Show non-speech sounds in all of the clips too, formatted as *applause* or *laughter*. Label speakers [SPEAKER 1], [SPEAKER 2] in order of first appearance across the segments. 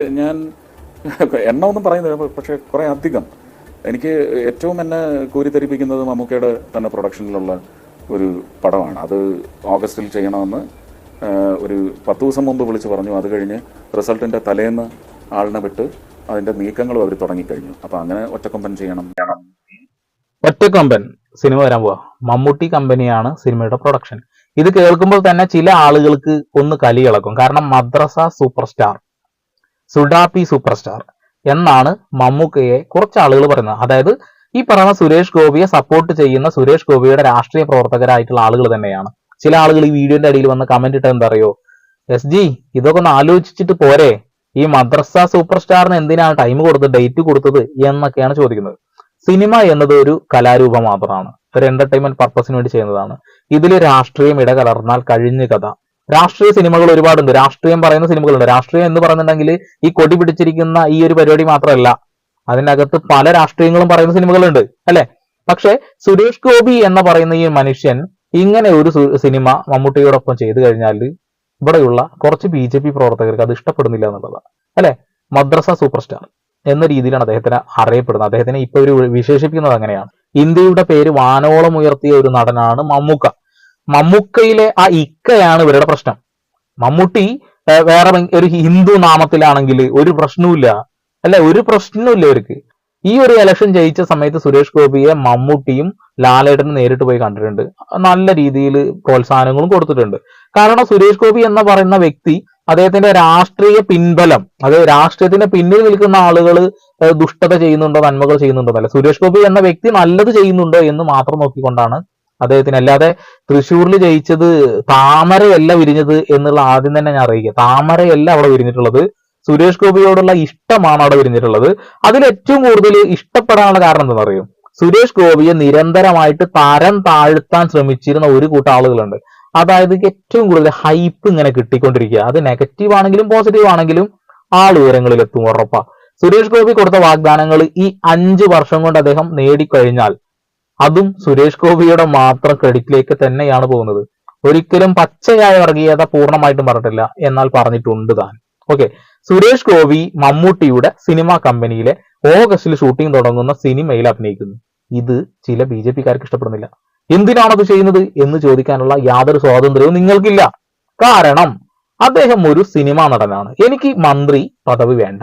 [SPEAKER 1] ഞാൻ *laughs* എണ്ണമൊന്നും പറയുന്നില്ല പക്ഷെ കുറെ അധികം. എനിക്ക് ഏറ്റവും എന്നെ കൂരിത്തരിപ്പിക്കുന്നത് മമ്മൂക്കയുടെ തന്നെ പ്രൊഡക്ഷനിലുള്ള ഒരു പടമാണ്. അത് ഓഗസ്റ്റിൽ ചെയ്യണമെന്ന് ഒരു പത്ത് ദിവസം മുമ്പ് വിളിച്ച് പറഞ്ഞു. അത് കഴിഞ്ഞ് റിസൾട്ടിന്റെ തലേന്ന് ആളിനെ വിട്ട് അതിന്റെ നീക്കങ്ങളും അവർ തുടങ്ങിക്കഴിഞ്ഞു. അപ്പൊ അങ്ങനെ ഒറ്റക്കൊമ്പൻ ചെയ്യണം.
[SPEAKER 2] ഒറ്റക്കൊമ്പൻ സിനിമ വരാൻ പോവാ. മമ്മൂട്ടി കമ്പനിയാണ് സിനിമയുടെ പ്രൊഡക്ഷൻ. ഇത് കേൾക്കുമ്പോൾ തന്നെ ചില ആളുകൾക്ക് ഒന്ന് കലി കളക്കും കാരണം മദ്രസ സൂപ്പർ സ്റ്റാർ. സുഡാപ്പി സൂപ്പർ സ്റ്റാർ എന്നാണ് മമ്മൂക്കയെ കുറച്ച് ആളുകൾ പറയുന്നത്. അതായത് ഈ പറയുന്ന സുരേഷ് ഗോപിയെ സപ്പോർട്ട് ചെയ്യുന്ന സുരേഷ് ഗോപിയുടെ രാഷ്ട്രീയ പ്രവർത്തകരായിട്ടുള്ള ആളുകൾ തന്നെയാണ്. ചില ആളുകൾ ഈ വീഡിയോന്റെ അടിയിൽ വന്ന് കമന്റ് ഇട്ട് എന്താ അറിയോ എസ് ജി ഇതൊക്കെ ഒന്ന് ആലോചിച്ചിട്ട് പോരെ. ഈ മദ്രസ സൂപ്പർ സ്റ്റാറിന് എന്തിനാണ് ടൈം കൊടുത്തത് ഡേറ്റ് കൊടുത്തത് എന്നൊക്കെയാണ് ചോദിക്കുന്നത്. സിനിമ എന്നത് ഒരു കലാരൂപം മാത്രമാണ്. ഒരു എന്റർടൈൻമെന്റ് പർപ്പസിന് വേണ്ടി ചെയ്യുന്നതാണ്. ഇതിൽ രാഷ്ട്രീയം ഇടകലർന്നാൽ കഴിഞ്ഞ കഥ. രാഷ്ട്രീയ സിനിമകൾ ഒരുപാടുണ്ട്. രാഷ്ട്രീയം പറയുന്ന സിനിമകളുണ്ട്. രാഷ്ട്രീയം എന്ന് പറയുന്നുണ്ടെങ്കിൽ ഈ കൊടി പിടിച്ചിരിക്കുന്ന ഈ ഒരു പരിപാടി മാത്രമല്ല. അതിനകത്ത് പല രാഷ്ട്രീയങ്ങളും പറയുന്ന സിനിമകളുണ്ട്. അല്ലെ? പക്ഷെ സുരേഷ് ഗോപി എന്ന് പറയുന്ന ഈ മനുഷ്യൻ ഇങ്ങനെ ഒരു സിനിമ മമ്മൂട്ടിയോടൊപ്പം ചെയ്തു കഴിഞ്ഞാൽ ഇവിടെയുള്ള കുറച്ച് ബി ജെ പി പ്രവർത്തകർക്ക് അത് ഇഷ്ടപ്പെടുന്നില്ല എന്നുള്ളതാണ്. അല്ലെ? മദ്രസ സൂപ്പർ സ്റ്റാർ എന്ന രീതിയിലാണ് അദ്ദേഹത്തിന് അറിയപ്പെടുന്നത്. അദ്ദേഹത്തിനെ ഇപ്പൊ ഒരു വിശേഷിപ്പിക്കുന്നത് അങ്ങനെയാണ്. ഇന്ത്യയുടെ പേര് വാനോളം ഉയർത്തിയ ഒരു നടനാണ് മമ്മൂക്ക. മമ്മൂക്കയിലെ ആ ഇക്കയാണ് ഇവരുടെ പ്രശ്നം. മമ്മൂട്ടി വേറെ ഒരു ഹിന്ദു നാമത്തിലാണെങ്കിൽ ഒരു പ്രശ്നവുമില്ല. അല്ലെ ഒരു പ്രശ്നവുമില്ല ഇവർക്ക്. ഈ ഒരു ഇലക്ഷൻ ജയിച്ച സമയത്ത് സുരേഷ് ഗോപിയെ മമ്മൂട്ടിയും ലാലേട്ടനും നേരിട്ട് പോയി കണ്ടിട്ടുണ്ട്. നല്ല രീതിയിൽ പ്രോത്സാഹനങ്ങളും കൊടുത്തിട്ടുണ്ട്. കാരണം സുരേഷ് ഗോപി എന്ന് പറയുന്ന വ്യക്തി അദ്ദേഹത്തിന്റെ രാഷ്ട്രീയ പിൻബലം അത് രാഷ്ട്രീയത്തിന്റെ പിന്നിൽ നിൽക്കുന്ന ആളുകൾ ദുഷ്ടത ചെയ്യുന്നുണ്ടോ നന്മകൾ ചെയ്യുന്നുണ്ടോ എന്നല്ല. സുരേഷ് ഗോപി എന്ന വ്യക്തി നല്ലത് ചെയ്യുന്നുണ്ടോ എന്ന് മാത്രം നോക്കിക്കൊണ്ടാണ് അദ്ദേഹത്തിന് അല്ലാതെ തൃശ്ശൂരിൽ ജയിച്ചത് താമരയല്ല വിരിഞ്ഞത് എന്നുള്ള ആദ്യം തന്നെ ഞാൻ അറിയിക്കുക താമരയല്ല അവിടെ വിരിഞ്ഞിട്ടുള്ളത്. സുരേഷ് ഗോപിയോടുള്ള ഇഷ്ടമാണ് അവിടെ വിരിഞ്ഞിട്ടുള്ളത്. അതിൽ ഏറ്റവും കൂടുതൽ ഇഷ്ടപ്പെടാനുള്ള കാരണം എന്താണെന്ന് അറിയും? സുരേഷ് ഗോപിയെ നിരന്തരമായിട്ട് തരം താഴ്ത്താൻ ശ്രമിച്ചിരുന്ന ഒരു കൂട്ടം ആളുകളുണ്ട്. അതായത് ഏറ്റവും കൂടുതൽ ഹൈപ്പ് ഇങ്ങനെ കിട്ടിക്കൊണ്ടിരിക്കുക. അത് നെഗറ്റീവ് ആണെങ്കിലും പോസിറ്റീവ് ആണെങ്കിലും ആൾ ഉയരങ്ങളിൽ എത്തും ഉറപ്പാ. സുരേഷ് ഗോപി കൊടുത്ത വാഗ്ദാനങ്ങൾ ഈ അഞ്ച് വർഷം കൊണ്ട് അദ്ദേഹം നേടിക്കഴിഞ്ഞാൽ അതും സുരേഷ് ഗോപിയുടെ മാത്രം ക്രെഡിറ്റിലേക്ക് തന്നെയാണ് പോകുന്നത്. ഒരിക്കലും പച്ചയായ വർഗീയത പൂർണമായിട്ടും പറഞ്ഞിട്ടില്ല എന്നാൽ പറഞ്ഞിട്ടുണ്ട് താൻ. ഓക്കെ സുരേഷ് ഗോപി മമ്മൂട്ടിയുടെ സിനിമാ കമ്പനിയിലെ ഓഗസ്റ്റിൽ ഷൂട്ടിംഗ് തുടങ്ങുന്ന സിനിമയിൽ അഭിനയിക്കുന്നു. ഇത് ചില ബി ജെ പിക്കാർക്ക് ഇഷ്ടപ്പെടുന്നില്ല. എന്തിനാണത് ചെയ്യുന്നത് എന്ന് ചോദിക്കാനുള്ള യാതൊരു സ്വാതന്ത്ര്യവും നിങ്ങൾക്കില്ല. കാരണം അദ്ദേഹം ഒരു സിനിമാ നടനാണ്. എനിക്ക് മന്ത്രി പദവി വേണ്ട.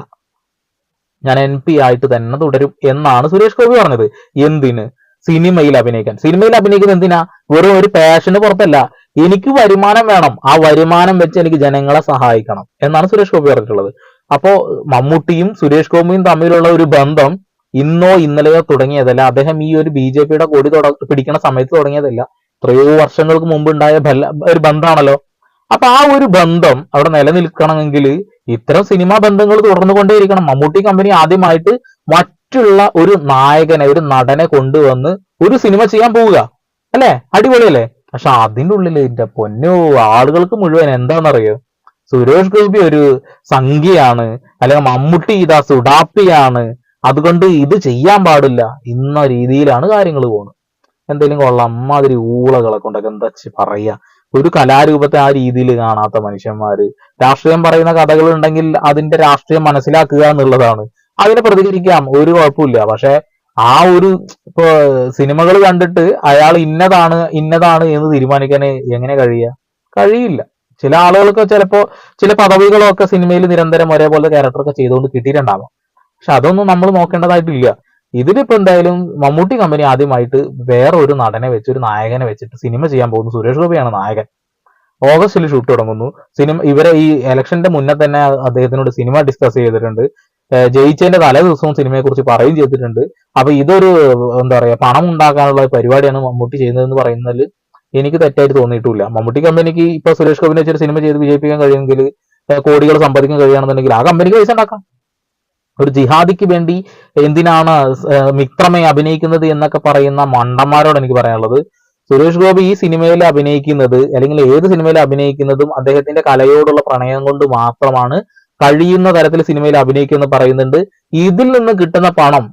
[SPEAKER 2] ഞാൻ എം പി ആയിട്ട് തന്നെ തുടരും എന്നാണ് സുരേഷ് ഗോപി പറഞ്ഞത്. എന്തിന്? സിനിമയിൽ അഭിനയിക്കാൻ. സിനിമയിൽ അഭിനയിക്കുന്നത് എന്തിനാ? വെറും ഒരു പാഷന് പുറത്തല്ല. എനിക്ക് വരുമാനം വേണം. ആ വരുമാനം വെച്ച് എനിക്ക് ജനങ്ങളെ സഹായിക്കണം എന്നാണ് സുരേഷ് ഗോപി പറഞ്ഞിട്ടുള്ളത്. അപ്പോ മമ്മൂട്ടിയും സുരേഷ് ഗോപിയും തമ്മിലുള്ള ഒരു ബന്ധം ഇന്നോ ഇന്നലെയോ തുടങ്ങിയതല്ല. അദ്ദേഹം ഈ ഒരു ബി ജെ പിയുടെ കൊടി പിടിക്കുന്ന സമയത്ത് തുടങ്ങിയതല്ല. എത്രയോ വർഷങ്ങൾക്ക് മുമ്പ് ഉണ്ടായ ഒരു ബന്ധമാണല്ലോ അപ്പൊ ആ ഒരു ബന്ധം അവിടെ നിലനിൽക്കണമെങ്കിൽ ഇത്തരം സിനിമാ ബന്ധങ്ങൾ തുടർന്നു കൊണ്ടേയിരിക്കണം മമ്മൂട്ടി കമ്പനി ആദ്യമായിട്ട് മറ്റുള്ള ഒരു നായകനെ ഒരു നടനെ കൊണ്ടുവന്ന് ഒരു സിനിമ ചെയ്യാൻ പോവുക. അല്ലെ? അടിപൊളിയല്ലേ? പക്ഷെ അതിന്റെ ഉള്ളിൽ എന്റെ പൊന്നോ ആളുകൾക്ക് മുഴുവൻ എന്താണെന്നറിയോ? സുരേഷ് ഗോപി ഒരു സംഖ്യയാണ്. അല്ലെങ്കിൽ മമ്മൂട്ടി ഇതാ സുഡാപ്പിയാണ്. അതുകൊണ്ട് ഇത് ചെയ്യാൻ പാടില്ല. എന്ന രീതിയിലാണ് കാര്യങ്ങൾ പോകുന്നത് എന്തെങ്കിലും കൊള്ളാം അമ്മാതിരി ഊളകളെ കൊണ്ടൊക്കെ എന്താ പറയാ? ഒരു കലാരൂപത്തെ ആ രീതിയിൽ കാണാത്ത മനുഷ്യന്മാര്. രാഷ്ട്രീയം പറയുന്ന കഥകൾ ഉണ്ടെങ്കിൽ അതിന്റെ രാഷ്ട്രീയം മനസ്സിലാക്കുക എന്നുള്ളതാണ്. അതിനെ പ്രതികരിക്കാം ഒരു കുഴപ്പമില്ല. പക്ഷെ ആ ഒരു ഇപ്പൊ സിനിമകൾ കണ്ടിട്ട് അയാൾ ഇന്നതാണ് ഇന്നതാണ് എന്ന് തീരുമാനിക്കാൻ എങ്ങനെ കഴിയുക? കഴിയില്ല. ചില ആളുകൾക്ക് ചിലപ്പോ ചില പദവികളൊക്കെ സിനിമയിൽ നിരന്തരം ഒരേപോലെ ക്യാരക്ടറൊക്കെ ചെയ്തുകൊണ്ട് കിട്ടിയിട്ടുണ്ടാവാം. പക്ഷെ അതൊന്നും നമ്മൾ നോക്കേണ്ടതായിട്ടില്ല. ഇതിലിപ്പോ എന്തായാലും മമ്മൂട്ടി കമ്പനി ആദ്യമായിട്ട് വേറെ ഒരു നടനെ വെച്ച് ഒരു നായകനെ വെച്ചിട്ട് സിനിമ ചെയ്യാൻ പോകുന്നു. സുരേഷ് ഗോപിയാണ് നായകൻ. ഓഗസ്റ്റിൽ ഷൂട്ട് തുടങ്ങുന്നു. സിനിമ ഇവരെ ഈ ഇലക്ഷന്റെ മുന്നേ തന്നെ അദ്ദേഹത്തിനോട് സിനിമ ഡിസ്കസ് ചെയ്തിട്ടുണ്ട്. ജയിച്ചതിന്റെ തലേ ദിവസവും സിനിമയെ കുറിച്ച് പറയുകയും ചെയ്തിട്ടുണ്ട്. അപ്പൊ ഇതൊരു എന്താ പറയാ പണം ഉണ്ടാക്കാനുള്ള പരിപാടിയാണ് മമ്മൂട്ടി ചെയ്യുന്നതെന്ന് പറയുന്നതിൽ എനിക്ക് തെറ്റായിട്ട് തോന്നിയിട്ടില്ല. മമ്മൂട്ടി കമ്പനിക്ക് ഇപ്പൊ സുരേഷ് ഗോപിനെ വെച്ചൊരു സിനിമ ചെയ്ത് വിജയിപ്പിക്കാൻ കഴിയുമെങ്കിൽ കോടികൾ സമ്പാദിക്കാൻ കഴിയുകയാണെന്നുണ്ടെങ്കിൽ ആ കമ്പനിക്ക് പൈസ ഉണ്ടാക്കാം. ഒരു ജിഹാദിക്ക് വേണ്ടി എന്തിനാണ് മിത്രമേ അഭിനയിക്കുന്നത് എന്നൊക്കെ പറയുന്ന മണ്ടന്മാരോട് എനിക്ക് പറയാനുള്ളത്. സുരേഷ് ഗോപി ഈ സിനിമയിൽ അഭിനയിക്കുന്നത് അല്ലെങ്കിൽ ഏത് സിനിമയിൽ അഭിനയിക്കുന്നതും അദ്ദേഹത്തിന്റെ കലയോടുള്ള പ്രണയം കൊണ്ട് മാത്രമാണ് കഴിയുന്ന തരത്തിൽ സിനിമയിൽ അഭിനയിക്കുമെന്ന് പറയുന്നുണ്ട്. ഇതിൽ നിന്ന് കിട്ടുന്ന പണം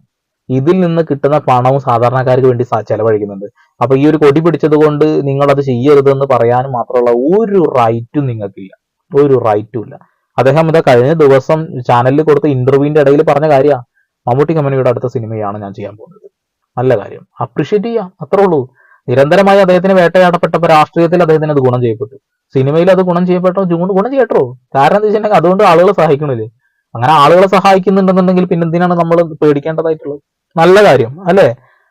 [SPEAKER 2] ഇതിൽ നിന്ന് കിട്ടുന്ന പണവും സാധാരണക്കാർക്ക് വേണ്ടി ചെലവഴിക്കുന്നുണ്ട്. അപ്പൊ ഈ ഒരു കൊടി പിടിച്ചത് കൊണ്ട് നിങ്ങൾ അത് ചെയ്യരുതെന്ന് പറയാനും മാത്രമുള്ള ഒരു റൈറ്റും നിങ്ങൾക്കില്ല. ഒരു റൈറ്റും ഇല്ല. അദ്ദേഹം ഇതാ കഴിഞ്ഞ ദിവസം ചാനലിൽ കൊടുത്ത ഇന്റർവ്യൂവിന്റെ ഇടയിൽ പറഞ്ഞ കാര്യമാണ് മമ്മൂട്ടി കമ്പനിയുടെ അടുത്ത സിനിമയാണ് ഞാൻ ചെയ്യാൻ പോകുന്നത്. നല്ല കാര്യം. അപ്രീഷിയേറ്റ് ചെയ്യാം. അത്രേ ഉള്ളൂ. നിരന്തരമായി അദ്ദേഹത്തിന് വേട്ടയാടപ്പെട്ടപ്പോൾ രാഷ്ട്രീയത്തിൽ അദ്ദേഹത്തിന് അത് ഗുണം ചെയ്യപ്പെട്ടു. സിനിമയിൽ അത് ഗുണം ചെയ്യപ്പെട്ടോ? ജൂൺ ഗുണം ചെയ്യട്ടോ? കാരണം എന്താ വെച്ചിട്ടുണ്ടെങ്കിൽ അതുകൊണ്ട് ആളുകൾ സഹായിക്കണില്ലേ അങ്ങനെ ആളുകളെ സഹായിക്കുന്നുണ്ടെന്നുണ്ടെങ്കിൽ പിന്നെ എന്തിനാണ് നമ്മൾ പേടിക്കേണ്ടതായിട്ടുള്ളത്? നല്ല കാര്യം അല്ലേ?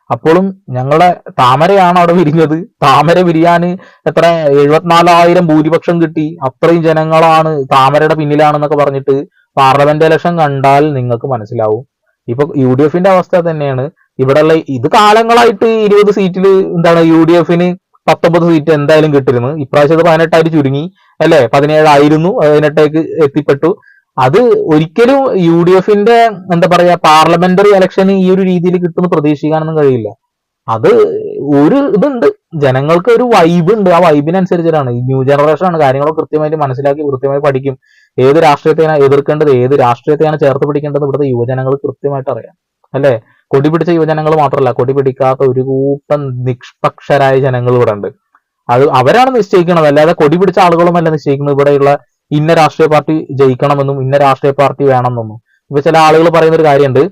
[SPEAKER 2] അപ്പോഴും ഞങ്ങളുടെ താമരയാണ് അവിടെ വിരിഞ്ഞത്? താമര വിരിയാന് എത്ര? എഴുപത്തിനാലായിരം ഭൂരിപക്ഷം കിട്ടി. അത്രയും ജനങ്ങളാണ് താമരയുടെ പിന്നിലാണെന്നൊക്കെ പറഞ്ഞിട്ട് പാർലമെന്റ് ഇലക്ഷൻ കണ്ടാൽ നിങ്ങൾക്ക് മനസ്സിലാവും. ഇപ്പൊ യു ഡി എഫിന്റെ അവസ്ഥ തന്നെയാണ്. ഇവിടെയുള്ള ഇത് കാലങ്ങളായിട്ട് ഇരുപത് സീറ്റിൽ എന്താണ് യു ഡി എഫിന് പത്തൊമ്പത് സീറ്റ് എന്തായാലും കിട്ടിരുന്നു. ഇപ്രാവശ്യം അത് പതിനെട്ടായിട്ട് ചുരുങ്ങി. അല്ലെ? പതിനേഴായിരുന്നു. പതിനെട്ടേക്ക് എത്തിപ്പെട്ടു. അത് ഒരിക്കലും യു ഡി എഫിന്റെ എന്താ പറയാ പാർലമെന്ററി ഇലക്ഷൻ ഈ ഒരു രീതിയിൽ കിട്ടുമെന്ന് പ്രതീക്ഷിക്കാനൊന്നും കഴിയില്ല. അത് ഒരു ഇതുണ്ട്. ജനങ്ങൾക്ക് ഒരു വൈബ് ഉണ്ട്. ആ വൈബിനനുസരിച്ചിട്ടാണ് ഈ ന്യൂ ജനറേഷൻ ആണ്. കാര്യങ്ങളൊക്കെ കൃത്യമായിട്ട് മനസ്സിലാക്കി കൃത്യമായി പഠിക്കും. ഏത് രാഷ്ട്രീയത്തെയാണ് എതിർക്കേണ്ടത് ഏത് രാഷ്ട്രീയത്തെയാണ് ചേർത്ത് പിടിക്കേണ്ടത് ഇവിടുത്തെ യുവജനങ്ങൾ കൃത്യമായിട്ട് അറിയാം. അല്ലെ? കൊടി പിടിച്ച യുവജനങ്ങൾ മാത്രമല്ല കൊടി പിടിക്കാത്ത ഒരു കൂട്ടം നിഷ്പക്ഷരായ ജനങ്ങൾ ഇവിടെ ഉണ്ട് അത് അവരാണ് നിശ്ചയിക്കുന്നത്. അല്ലാതെ കൊടി പിടിച്ച ആളുകളുമല്ല നിശ്ചയിക്കുന്നത്. ഇവിടെയുള്ള ഇന്ന രാഷ്ട്രീയ പാർട്ടി ജയിക്കണമെന്നും ഇന്ന രാഷ്ട്രീയ പാർട്ടി വേണമെന്നും. ഇപ്പൊ ചില ആളുകൾ പറയുന്ന ഒരു കാര്യമുണ്ട്.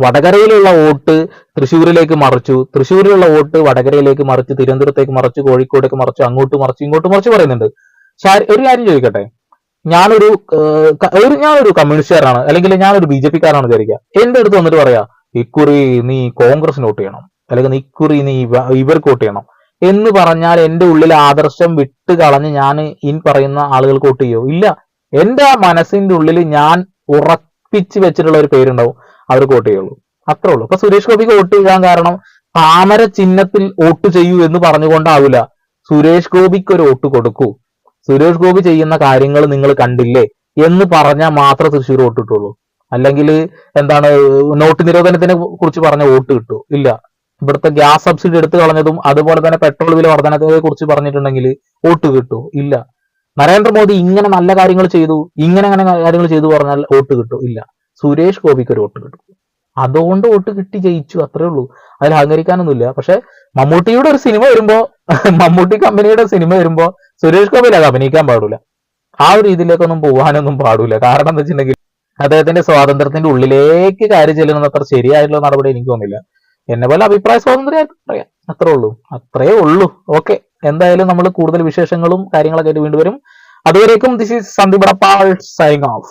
[SPEAKER 2] വടകരയിലുള്ള വോട്ട് തൃശ്ശൂരിലേക്ക് മറിച്ചു. തൃശ്ശൂരിലുള്ള വോട്ട് വടകരയിലേക്ക് മറിച്ച് തിരുവനന്തപുരത്തേക്ക് മറിച്ച് കോഴിക്കോടേക്ക് മറിച്ചു അങ്ങോട്ട് മറിച്ച് ഇങ്ങോട്ട് മറിച്ച് പറയുന്നുണ്ട്. ഒരു കാര്യം ചോദിക്കട്ടെ? ഞാനൊരു ഒരു ഞാനൊരു കമ്മ്യൂണിസ്റ്റുകാരാണ് അല്ലെങ്കിൽ ഞാനൊരു ബി ജെ പിക്കാരാണ് വിചാരിക്കുക. എന്റെ അടുത്ത് വന്നിട്ട് പറയാ ഇക്കുറി നീ കോൺഗ്രസിന് വോട്ട് ചെയ്യണം. അല്ലെങ്കിൽ ഇക്കുറി നീ ഇവ- ഇവർക്ക് വോട്ട് ചെയ്യണം. എന്ന് പറഞ്ഞാൽ എന്റെ ഉള്ളിൽ ആദർശം വിട്ട് കളഞ്ഞ് ഞാൻ ഇൻ പറയുന്ന ആളുകൾക്ക് വോട്ട് ചെയ്യോ? ഇല്ല. എന്റെ ആ മനസ്സിന്റെ ഉള്ളിൽ ഞാൻ ഉറപ്പിച്ച് വെച്ചിട്ടുള്ള ഒരു പേരുണ്ടാവും. അവർക്ക് വോട്ട് ചെയ്യുള്ളൂ. അത്രേ ഉള്ളൂ. അപ്പൊ സുരേഷ് ഗോപിക്ക് വോട്ട് ചെയ്യാൻ കാരണം താമര ചിഹ്നത്തിൽ വോട്ട് ചെയ്യൂ എന്ന് പറഞ്ഞുകൊണ്ടാവില്ല. സുരേഷ് ഗോപിക്ക് ഒരു വോട്ട് കൊടുക്കൂ. സുരേഷ് ഗോപി ചെയ്യുന്ന കാര്യങ്ങൾ നിങ്ങൾ കണ്ടില്ലേ? എന്ന് പറഞ്ഞാൽ മാത്രമേ തൃശ്ശൂർ വോട്ട് കിട്ടുള്ളൂ. അല്ലെങ്കിൽ എന്താണ് നോട്ട് നിരോധനത്തിനെ കുറിച്ച് പറഞ്ഞ വോട്ട് കിട്ടൂ. ഇല്ല. ഇവിടുത്തെ ഗ്യാസ് സബ്സിഡി എടുത്തു കളഞ്ഞതും അതുപോലെ തന്നെ പെട്രോൾ വില വർധനത്തെ കുറിച്ച് പറഞ്ഞിട്ടുണ്ടെങ്കിൽ വോട്ട് കിട്ടൂ? ഇല്ല. നരേന്ദ്രമോദി ഇങ്ങനെ നല്ല കാര്യങ്ങൾ ചെയ്തു ഇങ്ങനെ അങ്ങനെ കാര്യങ്ങൾ ചെയ്തു പറഞ്ഞാൽ വോട്ട് കിട്ടും? ഇല്ല. സുരേഷ് ഗോപിക്ക് ഒരു വോട്ട് കിട്ടും. അതുകൊണ്ട് വോട്ട് കിട്ടി ജയിച്ചു അത്രേ ഉള്ളൂ. അതിൽ അഹങ്കരിക്കാനൊന്നുമില്ല. പക്ഷെ മമ്മൂട്ടിയുടെ ഒരു സിനിമ വരുമ്പോ മമ്മൂട്ടി കമ്പനിയുടെ സിനിമ വരുമ്പോ സുരേഷ് ഗോപിയിൽ അത് അഭിനയിക്കാൻ പാടില്ല. ആ ഒരു രീതിയിലേക്കൊന്നും പോകാനൊന്നും പാടില്ല. കാരണം എന്താ വെച്ചിട്ടുണ്ടെങ്കിൽ അദ്ദേഹത്തിന്റെ സ്വാതന്ത്ര്യത്തിന്റെ ഉള്ളിലേക്ക് കാര്യം ചെല്ലുന്നത് അത്ര ശരിയായിട്ടുള്ള നടപടി എനിക്ക് തോന്നുന്നില്ല. എന്നെ പോലെ അഭിപ്രായ സ്വാതന്ത്ര്യം പറയാം അത്രേ ഉള്ളൂ. അത്രേ ഉള്ളൂ. ഓക്കെ എന്തായാലും നമ്മൾ കൂടുതൽ വിശേഷങ്ങളും കാര്യങ്ങളൊക്കെ ആയിട്ട് വീണ്ടും വരും. അതുവരേക്കും this is Sandeep signing off